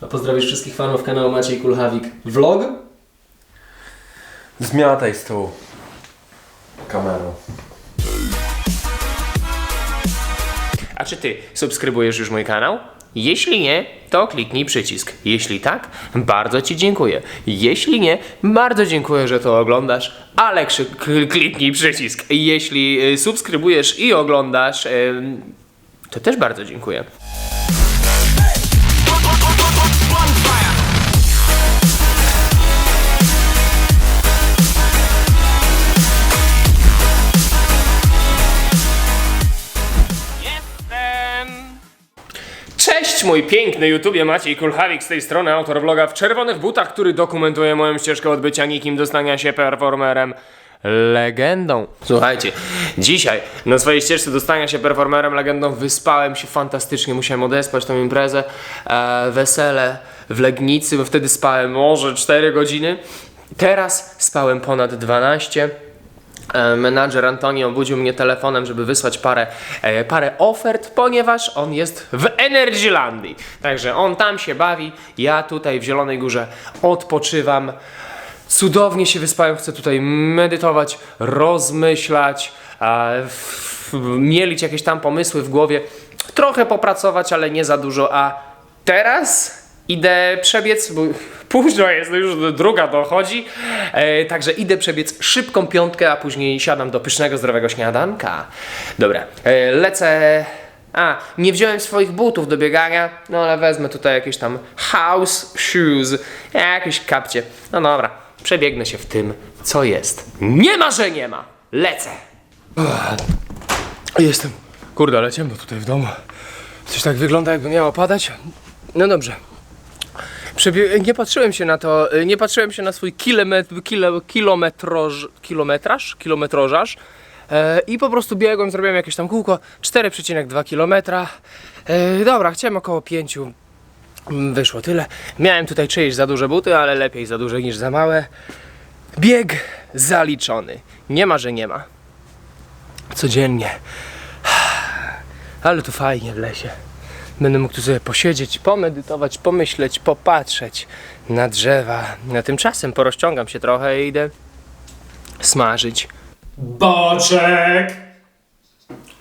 A pozdrowisz wszystkich fanów kanału Maciej Kulhawik. Vlog? Zmiataj z tą kamerą. A czy ty subskrybujesz już mój kanał? Jeśli nie, to kliknij przycisk. Jeśli tak, bardzo ci dziękuję. Jeśli nie, bardzo dziękuję, że to oglądasz, ale kliknij przycisk. Jeśli y, subskrybujesz i oglądasz, to też bardzo dziękuję. Cześć mój piękny YouTubie Maciej Kulhawik z tej strony, autor vloga w czerwonych butach, który dokumentuje moją ścieżkę od bycia nikim do stania się performerem legendą. Słuchajcie, dzisiaj na swojej ścieżce do stania się performerem legendą wyspałem się fantastycznie, musiałem odespać tą imprezę, e, wesele w Legnicy, bo wtedy spałem może 4 godziny, teraz spałem ponad 12 E, Menadżer Antoni obudził mnie telefonem, żeby wysłać parę, e, parę ofert, ponieważ on jest w Energylandii. Także on tam się bawi, ja tutaj w Zielonej Górze odpoczywam. Cudownie się wyspałem, chcę tutaj medytować, rozmyślać, mielić jakieś tam pomysły w głowie, trochę popracować, ale nie za dużo, a teraz idę przebiec, bo późno jest, no już druga dochodzi, e, także idę przebiec szybką piątkę, a później siadam do pysznego, zdrowego śniadanka. Dobra, e, lecę... A, nie wziąłem swoich butów do biegania, no ale wezmę tutaj jakieś tam house shoes, jakieś kapcie. No dobra, przebiegnę się w tym, co jest. Nie ma, że nie ma! Lecę! Jestem. Kurde, ale ciemno tutaj w domu. Coś tak wygląda, jakby miało padać. No dobrze. Przebie- nie patrzyłem się na to, y, nie patrzyłem się na swój kilometr, kilo, kilometroż, kilometraż, e, i po prostu biegłem, zrobiłem jakieś tam kółko, 4,2 kilometra. E, dobra, chciałem około 5. Mm, Wyszło tyle. Miałem tutaj czyjeś za duże buty, ale lepiej za duże niż za małe. Bieg zaliczony. Nie ma, że nie ma. Codziennie. Ale tu fajnie w lesie. Będę mógł tu sobie posiedzieć, pomedytować, pomyśleć, popatrzeć na drzewa. Na tymczasem porozciągam się trochę i idę smażyć. Boczek!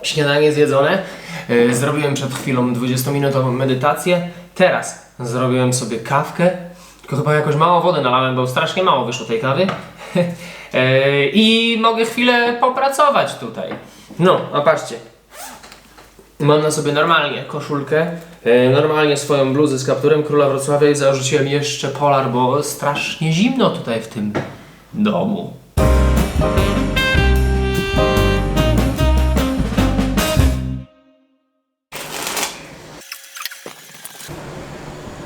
Śniadanie zjedzone. Yy, Zrobiłem przed chwilą 20-minutową medytację. Teraz zrobiłem sobie kawkę. Tylko chyba jakoś mało wody nalałem, bo strasznie mało wyszło tej kawy. Yy, I mogę chwilę popracować tutaj. No, a patrzcie. Mam na sobie normalnie koszulkę, yy, normalnie swoją bluzę z kapturem Króla Wrocławia i zarzuciłem jeszcze polar, bo strasznie zimno tutaj w tym domu.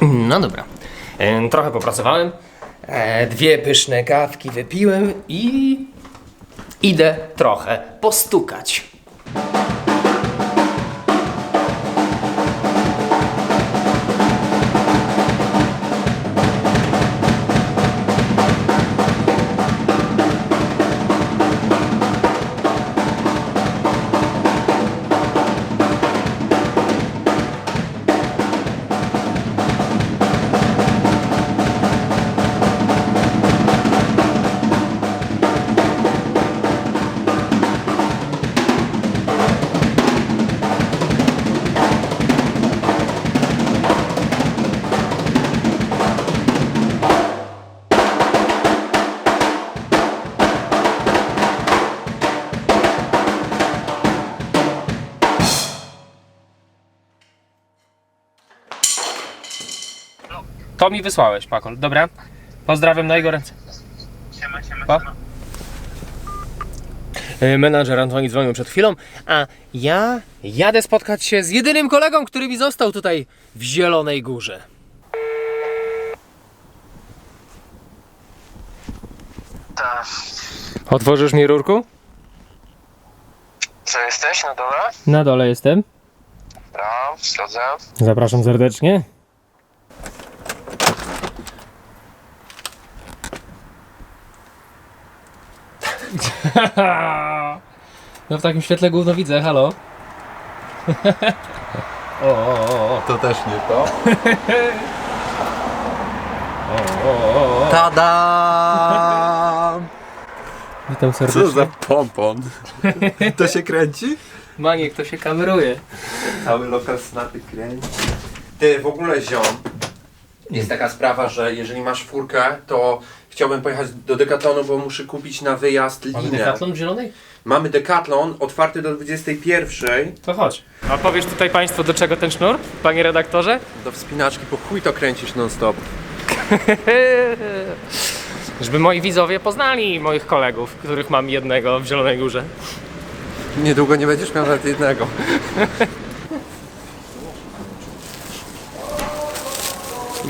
No dobra. E, trochę popracowałem. E, dwie pyszne kawki wypiłem i idę trochę postukać. To mi wysłałeś, Pakol. Dobra. Pozdrawiam na jego ręce. Pa. E, Menadżer Antoni dzwonił przed chwilą, a ja jadę spotkać się z jedynym kolegą, który mi został tutaj w Zielonej Górze. Tak. Otworzysz mi rurku? Co jesteś na dole? Na dole jestem. Dobra, wchodzę. Zapraszam serdecznie. No w takim świetle gówno widzę, halo. To też nie to. Tada! Witam Co serdecznie. za pompon? To się kręci? Maniek, to się kameruje. Cały lokal snapy kręci. Ty, w ogóle ziom, jest taka sprawa, że jeżeli masz furkę, to chciałbym pojechać do Decathlonu, bo muszę kupić na wyjazd Mamy linę. Decathlon w zielonej? Mamy Decathlon otwarty do 21 To chodź. A powiesz tutaj Państwu, do czego ten sznur, panie redaktorze? do wspinaczki, po chuj to kręcisz non stop. Żeby moi widzowie poznali moich kolegów, których mam jednego w Zielonej Górze. Niedługo nie będziesz miał nawet jednego.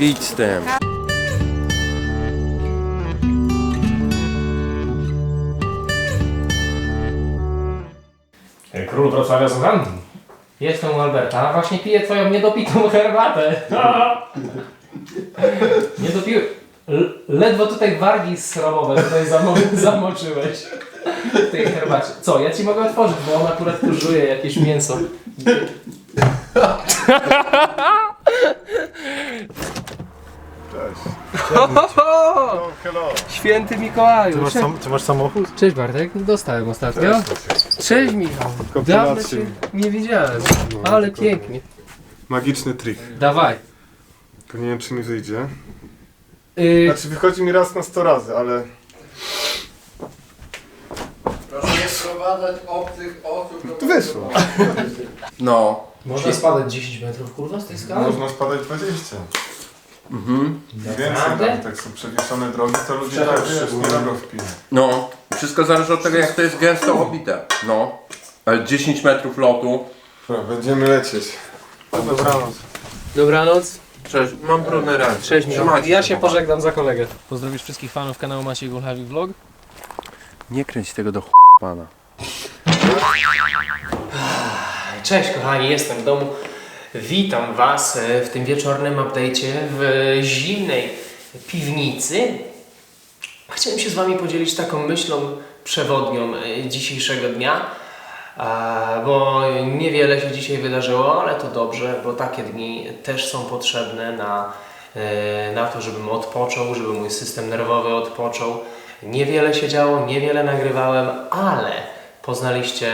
Idź z tym. Król Wrocławia słucham. Jestem u Alberta, a właśnie piję twoją niedopitą herbatę. Nie dopiłem. Ledwo tutaj wargi sromowe tutaj zamo zamoczyłeś w tej herbacie. Co, ja ci mogę otworzyć, bo on akurat tu żuje jakieś mięso. Święty Mikołaju. Ty masz, sam, ty masz samochód? Cześć Bartek, dostałem ostatnio. Cześć Michał. Dawno Gratulacje. cię nie widziałem. Ale pięknie. Magiczny trik. Dawaj. To nie wiem czy mi wyjdzie. Yy, Znaczy wychodzi mi raz na 100 razy, ale Proszę nie sprowadzać obcych osób. to wyszło. No. Można spadać 10 metrów kurwa z tej skały? Można spadać 20. Mhm. Więcej Naprawdę? nawet, jak są przewieszone drogi, to ludzie tak wiesz, nie robią wpiny. No. Wszystko zależy od tego, jak to jest gęsto obite. No. Ale 10 metrów lotu. Dobra, będziemy lecieć. Dobranoc. dobranoc. Cześć, mam brudne ręce. Cześć Michał. Trzymajcie Ja się pożegnam za kolegę. Pozdrowisz wszystkich fanów kanału Maciej Gulchawik Vlog. Nie kręć tego do ch... pana. Cześć kochani, jestem w domu. Witam Was e, w tym wieczornym update'cie w zimnej piwnicy. Chciałem się z Wami podzielić taką myślą przewodnią e, dzisiejszego dnia, a, bo niewiele się dzisiaj wydarzyło, ale to dobrze, bo takie dni też są potrzebne na, e, na to, żebym odpoczął, żeby mój system nerwowy odpoczął. Niewiele się działo, niewiele nagrywałem, ale poznaliście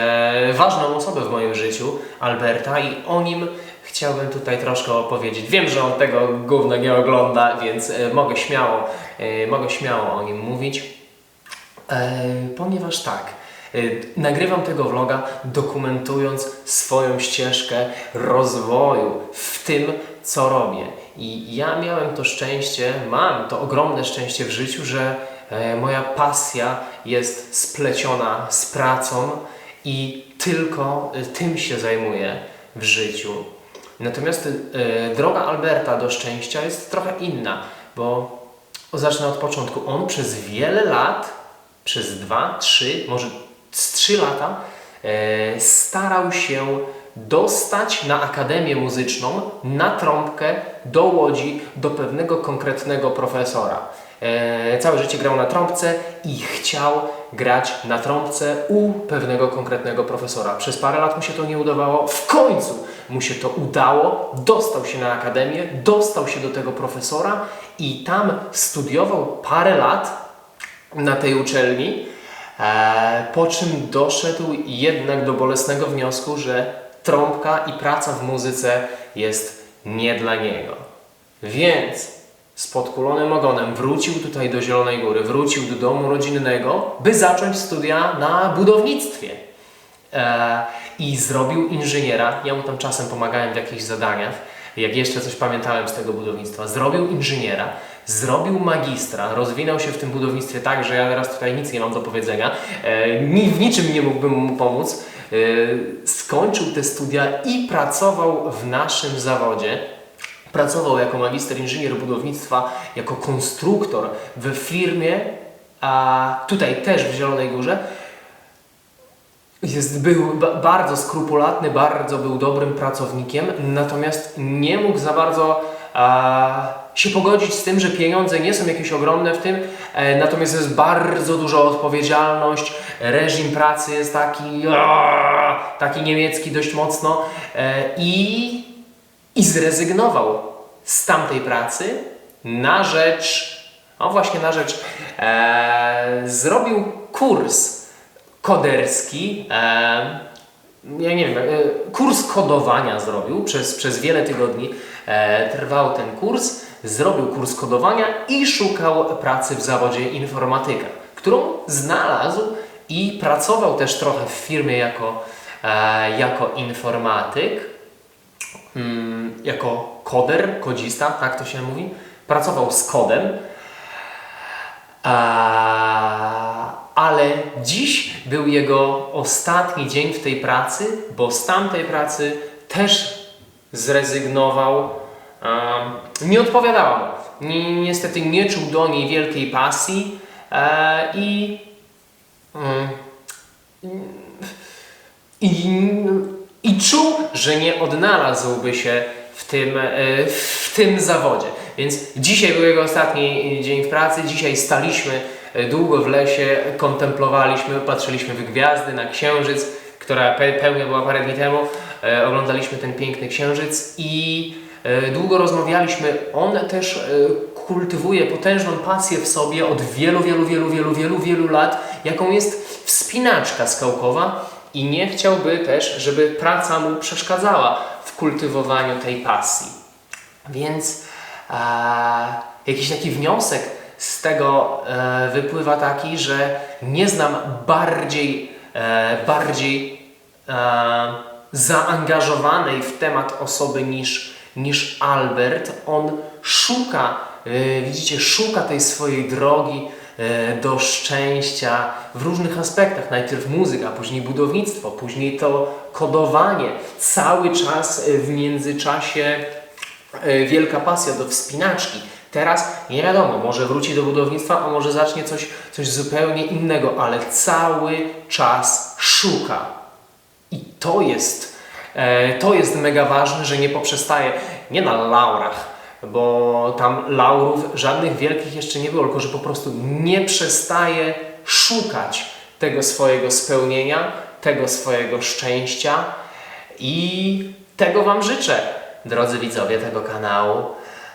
ważną osobę w moim życiu, Alberta, i o nim chciałbym tutaj troszkę opowiedzieć. Wiem, że on tego gówna nie ogląda, więc e, mogę śmiało, e, mogę śmiało o nim mówić. E, ponieważ tak, nagrywam tego vloga dokumentując swoją ścieżkę rozwoju w tym, co robię. I ja miałem to szczęście, mam to ogromne szczęście w życiu, że moja pasja jest spleciona z pracą i tylko tym się zajmuję w życiu. Natomiast e, droga Alberta do szczęścia jest trochę inna, bo zacznę od początku. On przez wiele lat, przez dwa, trzy, może z trzy lata, e, starał się dostać na Akademię Muzyczną, na trąbkę, do Łodzi, do pewnego konkretnego profesora. E, całe życie grał na trąbce i chciał grać na trąbce u pewnego konkretnego profesora. Przez parę lat mu się to nie udawało, w końcu mu się to udało, dostał się na akademię, dostał się do tego profesora i tam studiował parę lat na tej uczelni, e, po czym doszedł jednak do bolesnego wniosku, że trąbka i praca w muzyce jest nie dla niego. Więc z podkulonym ogonem wrócił tutaj do Zielonej Góry, wrócił do domu rodzinnego, by zacząć studia na budownictwie. E, I zrobił inżyniera. Ja mu tam czasem pomagałem w jakichś zadaniach, jak jeszcze coś pamiętałem z tego budownictwa. Zrobił inżyniera, zrobił magistra, rozwinął się w tym budownictwie tak, że ja teraz tutaj nic nie mam do powiedzenia. E, w niczym nie mógłbym mu pomóc. E, skończył te studia i pracował w naszym zawodzie. Pracował jako magister inżynier budownictwa, jako konstruktor w firmie, a tutaj też w Zielonej Górze. Jest, był ba- bardzo skrupulatny, bardzo był dobrym pracownikiem, natomiast nie mógł za bardzo a, się pogodzić z tym, że pieniądze nie są jakieś ogromne w tym, e, natomiast jest bardzo duża odpowiedzialność, reżim pracy jest taki, a, taki niemiecki dość mocno e, i, i zrezygnował z tamtej pracy na rzecz, no właśnie na rzecz, e, zrobił kurs koderski. E, ja nie wiem, e, kurs kodowania zrobił przez, przez wiele tygodni. E, trwał ten kurs, zrobił kurs kodowania i szukał pracy w zawodzie informatyka, którą znalazł i pracował też trochę w firmie jako, e, jako informatyk, jako koder, kodzista, tak to się mówi. Pracował z kodem. Ale dziś był jego ostatni dzień w tej pracy, bo z tamtej pracy też zrezygnował. Nie odpowiadała mu. Ni, niestety nie czuł do niej wielkiej pasji e, i, mm, i, czuł, że nie odnalazłby się w tym, e, w tym zawodzie. Więc dzisiaj był jego ostatni dzień w pracy, dzisiaj staliśmy e, długo w lesie, kontemplowaliśmy, patrzyliśmy w gwiazdy, na księżyc, która pe pełnia była parę dni temu, e, oglądaliśmy ten piękny księżyc i długo rozmawialiśmy. On też kultywuje potężną pasję w sobie od wielu, wielu, wielu, wielu, wielu, wielu lat, jaką jest wspinaczka skałkowa i nie chciałby też, żeby praca mu przeszkadzała w kultywowaniu tej pasji. Więc e, jakiś taki wniosek z tego e, wypływa taki, że nie znam bardziej, e, bardziej e, zaangażowanej w temat osoby niż, niż Albert. On szuka, e, widzicie, szuka tej swojej drogi do szczęścia w różnych aspektach. Najpierw muzyka, później budownictwo, później to kodowanie. Cały czas e, w międzyczasie e, wielka pasja do wspinaczki. Teraz nie wiadomo, może wróci do budownictwa, a może zacznie coś, coś zupełnie innego, ale cały czas szuka. I to jest, e, to jest mega ważne, że nie poprzestaje nie na laurach, bo tam laurów żadnych wielkich jeszcze nie było, tylko że po prostu nie przestaje szukać tego swojego spełnienia, tego swojego szczęścia. I tego Wam życzę, drodzy widzowie tego kanału,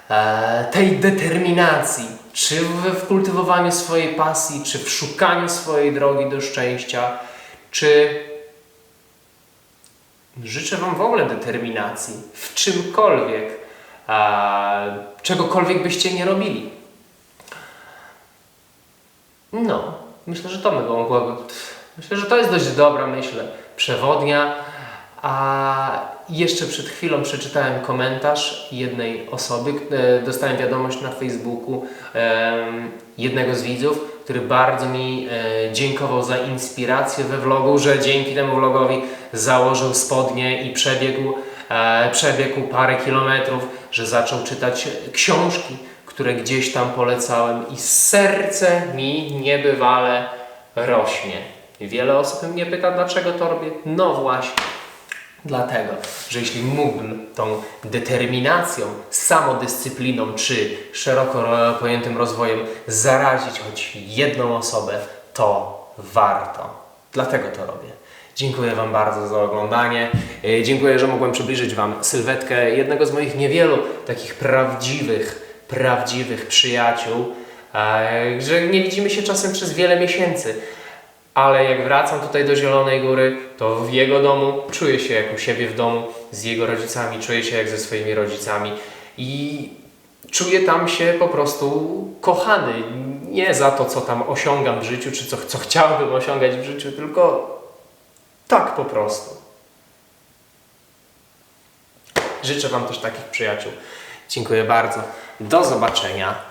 e, tej determinacji, czy w, kultywowaniu swojej pasji, czy w szukaniu swojej drogi do szczęścia, czy życzę Wam w ogóle determinacji w czymkolwiek, czegokolwiek byście nie robili. No, myślę, że to by mogło. Myślę, że to jest dość dobra myśl, przewodnia. A jeszcze przed chwilą przeczytałem komentarz jednej osoby. e, Dostałem wiadomość na Facebooku jednego z widzów, który bardzo mi e, dziękował za inspirację we vlogu, że dzięki temu vlogowi założył spodnie i przebiegł, e, przebiegł parę kilometrów, że zaczął czytać książki, które gdzieś tam polecałem i serce mi niebywale rośnie. Wiele osób mnie pyta, dlaczego to robię. No właśnie. Dlatego, że jeśli mógłbym tą determinacją, samodyscypliną czy szeroko ro- pojętym rozwojem zarazić choć jedną osobę, to warto. Dlatego to robię. Dziękuję Wam bardzo za oglądanie. Yy, Dziękuję, że mogłem przybliżyć Wam sylwetkę jednego z moich niewielu takich prawdziwych, prawdziwych przyjaciół, e, że nie widzimy się czasem przez wiele miesięcy. Ale jak wracam tutaj do Zielonej Góry, to w jego domu czuję się jak u siebie w domu, z jego rodzicami, czuję się jak ze swoimi rodzicami i czuję tam się po prostu kochany. Nie za to, co tam osiągam w życiu, czy co, co chciałbym osiągać w życiu, tylko tak po prostu. Życzę Wam też takich przyjaciół. Dziękuję bardzo. Do zobaczenia